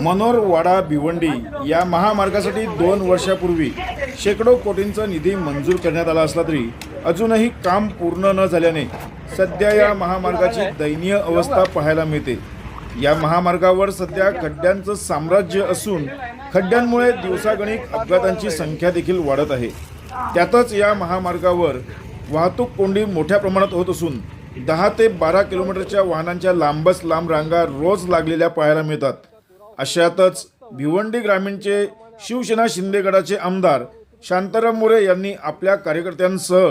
मनोरवाडा भिवंडी या महामार्गासाठी दोन वर्षापूर्वी शेकडो कोटींचा निधी मंजूर करण्यात आला असला तरी अजूनही काम पूर्ण न झाल्याने सध्या या महामार्गाची दयनीय अवस्था पाहायला मिळते. या महामार्गावर सध्या खड्ड्यांचं साम्राज्य असून खड्ड्यांमुळे दिवसागणिक अपघातांची संख्या देखील वाढत आहे. त्यातच या महामार्गावर वाहतूक कोंडी मोठ्या प्रमाणात होत असून दहा ते बारा किलोमीटरच्या वाहनांच्या लांबच लांब रांगा रोज लागलेल्या पाहायला मिळतात. अशातच भिवंडी ग्रामीणचे शिवसेना शिंदेगडाचे आमदार शांताराम मोरे यांनी आपल्या कार्यकर्त्यांसह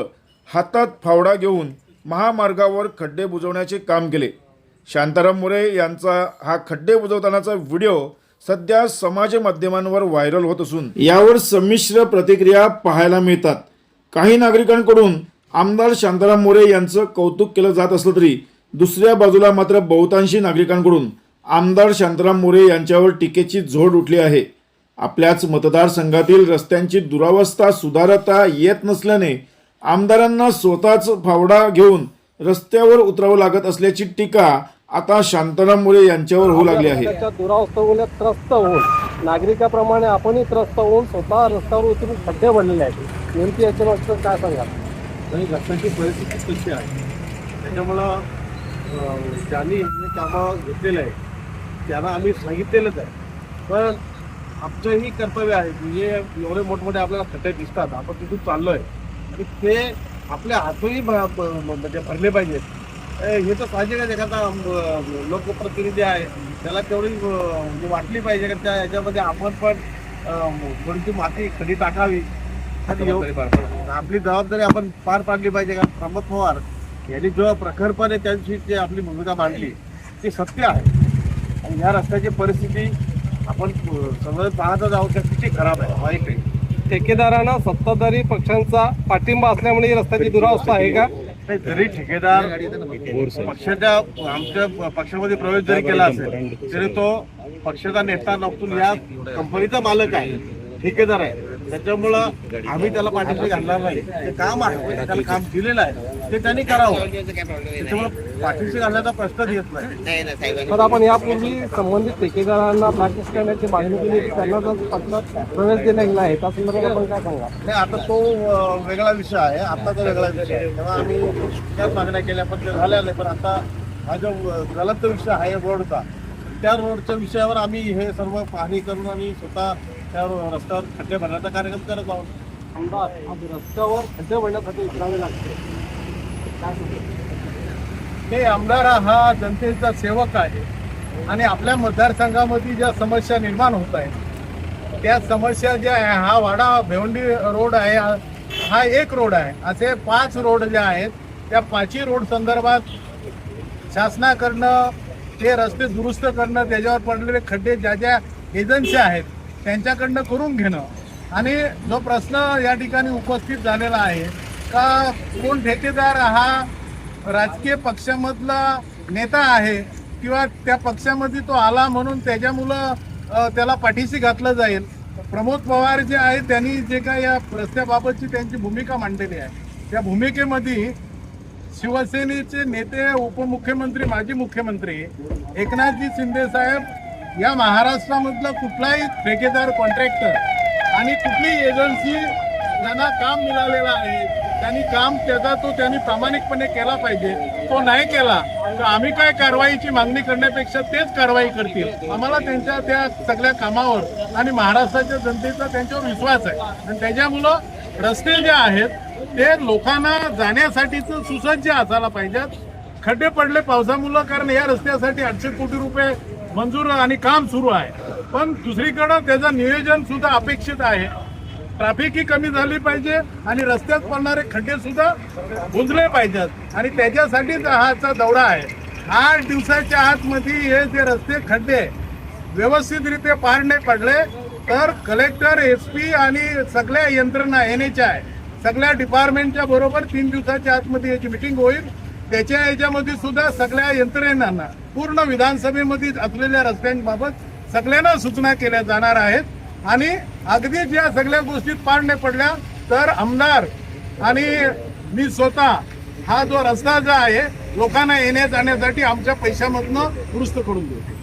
हातात फावडा घेऊन महामार्गावर खड्डे बुजवण्याचे काम केले. शांताराम मोरे यांचा हा खड्डे बुजवतानाचा व्हिडिओ सध्या समाज माध्यमांवर व्हायरल होत असून यावर संमिश्र प्रतिक्रिया पाहायला मिळतात. काही नागरिकांकडून आमदार शांताराम मोरे यांचं कौतुक केलं जात असलं तरी दुसऱ्या बाजूला मात्र बहुतांशी नागरिकांकडून आमदार शांताराम मोरे यांच्यावर टीकेची झोड उठली आहे. आपल्याच मतदारसंघातील रस्त्यांची दुरावस्था सुधारता येत नसल्याने आमदारांना स्वतःच फावडा घेऊन रस्त्यावर उतरावं लागत असल्याची टीका आता शांताराम मोरे यांच्यावर होऊ लागली आहे. दुरावस्था होऊन त्रस्त होऊन नागरिकाप्रमाणे आपणही त्रस्त होऊन स्वतः रस्त्यावर उतरून खड्डे भरलेले आहेत. नेमकी याच्या मागचं काय सांगाल? आणि रस्त्याची परिस्थिती कशी आहे? त्याच्यामुळं अं, ज्यांनी हे कामं घेतलेलं आहे त्यांना आम्ही सांगितलेलंच आहे. पण आमचंही कर्तव्य आहे म्हणजे एवढे मोठमोठे आपल्याला खड्डे दिसतात आपण तिथून चाललोय. आणि ते आपल्या हातूनही म्हणजे भरले पाहिजेत. हे तर साहजिक आहे एखादा लोकप्रतिनिधी आहे त्याला तेवढी म्हणजे वाटली पाहिजे का त्या याच्यामध्ये आपण पण थोडीशी माती खडी टाकावी. आपली जबाबदारी आपण पार पाडली पाहिजे का प्रमोद पवार यांनी जो प्रखरपणे त्यांची जी आपली भूमिका मांडली ती सत्य आहे. आणि या रस्त्याची परिस्थिती आपण समजत पाहतच आहोत किती खराब आहे. वाईट आहे ठेकेदारांना सत्ताधारी पक्षांचा पाठिंबा असल्यामुळे ही रस्त्याची दुरावस्था आहे का? नाही जरी ठेकेदार पक्षाच्या आमच्या पक्षामध्ये प्रवेश जरी केला असेल तरी तो पक्षाचा नेता नसून या कंपनीचा मालक आहे ठेकेदार आहे. त्याच्यामुळं आम्ही त्याला पाठिंबा घालणार नाही. ते काम आहे. त्याला काम दिलेलं आहे. ते त्यांनी करावं. त्याच्यामुळे पाठिंबा घालण्याचा प्रश्नच येत नाही. तर आपण यापूर्वी संबंधित ठेकेदारांना प्रॅक्टिस करण्याची मागणी केली त्यांना जर पक्षात प्रवेश देण्यात गेला आहे त्या संदर्भात आपण काय सांगा नाही आता तो वेगळा विषय आहे. आताचा वेगळा विषय आहे. तेव्हा आम्ही त्याच मागण्या केल्या पण ते झाल्या नाही पण आता हा जो ज्वलंत विषय आहे रोडचा त्या रोडच्या विषयावर आम्ही हे सर्व पाहणी करून आणि स्वतः त्या रस्त्यावर खड्डे भरण्याचा कार्यक्रम करत आहोत. आमदार रस्त्यावर खड्डे भरण्यासाठी उतरावे लागते काय आमदार हा जनतेचा सेवक आहे. आणि आपल्या मतदारसंघामध्ये ज्या समस्या निर्माण होत आहेत त्या समस्या ज्या आहे हा वाडा भेवंडी रोड आहे हा- हा एक रोड आहे. असे पाच रोड जे आहेत त्या पाचही रोड संदर्भात शासनाकडनं ते रस्ते दुरुस्त करणं त्याच्यावर पडलेले खड्डे ज्या ज्या एजन्सी आहेत त्यांच्याकडनं करून घेणं. आणि जो प्रश्न या ठिकाणी उपस्थित झालेला आहे का कोण ठेकेदार हा राजकीय पक्षामधला नेता आहे किंवा त्या पक्षामध्ये तो आला म्हणून त्याच्यामुळं त्याला पाठीशी घातलं जाईल? प्रमोद पवार जे आहेत त्यांनी जे काय या रस्त्याबाबतची त्यांची भूमिका मांडलेली आहे. त्या भूमिकेमध्ये शिवसेनेचे नेते उपमुख्यमंत्री माजी मुख्यमंत्री एकनाथजी शिंदे साहेब या महाराष्ट्रामधला कुठलाही ठेकेदार कॉन्ट्रॅक्टर आणि कुठली एजन्सी ज्यांना काम मिळालेलं आहे. त्यांनी काम त्याचा तो त्यांनी प्रामाणिकपणे केला पाहिजे. तो नाही केला तर आम्ही काय कारवाईची मागणी करण्यापेक्षा तेच कारवाई करतील. आम्हाला त्यांच्या त्या सगळ्या कामावर आणि महाराष्ट्राच्या जनतेचा त्यांच्यावर विश्वास आहे. आणि त्याच्यामुळं रस्ते जे आहेत ते लोकांना जाण्यासाठीच सुसज्ज असायला पाहिजेत. खड्डे पडले पावसामुळं कारण या रस्त्यासाठी आठशे कोटी रुपये मंजूर आणि काम सुरू आहे. पण दुसरीकडं त्याचं नियोजन सुद्धा अपेक्षित आहे. ट्रॅफिकही कमी झाली पाहिजे आणि रस्त्यात पडणारे खड्डे सुद्धा बुजले पाहिजेत. आणि त्याच्यासाठीच हाचा दौरा आहे. आठ दिवसाच्या आतमध्ये हे जे रस्ते खड्डे व्यवस्थितरित्या पार नाही पडले तर कलेक्टर एस पी आणि सगळ्या यंत्रणा एन एच आय सगळ्या डिपार्टमेंटच्या बरोबर तीन दिवसाच्या आतमध्ये याची मिटिंग होईल. त्याच्या याच्यामध्ये सुद्धा सगळ्या यंत्रणांना पूर्ण विधानसभेमध्ये असलेल्या रस्त्यांबाबत सगळ्यांना सूचना केल्या जाणार आहेत. आणि अगदी ज्या सगळ्या गोष्टीत पार नाही पडल्या तर आमदार आणि मी स्वतः हा जो रस्ता जो आहे लोकांना येण्या जाण्यासाठी आमच्या पैशामधनं दुरुस्त करून देतो.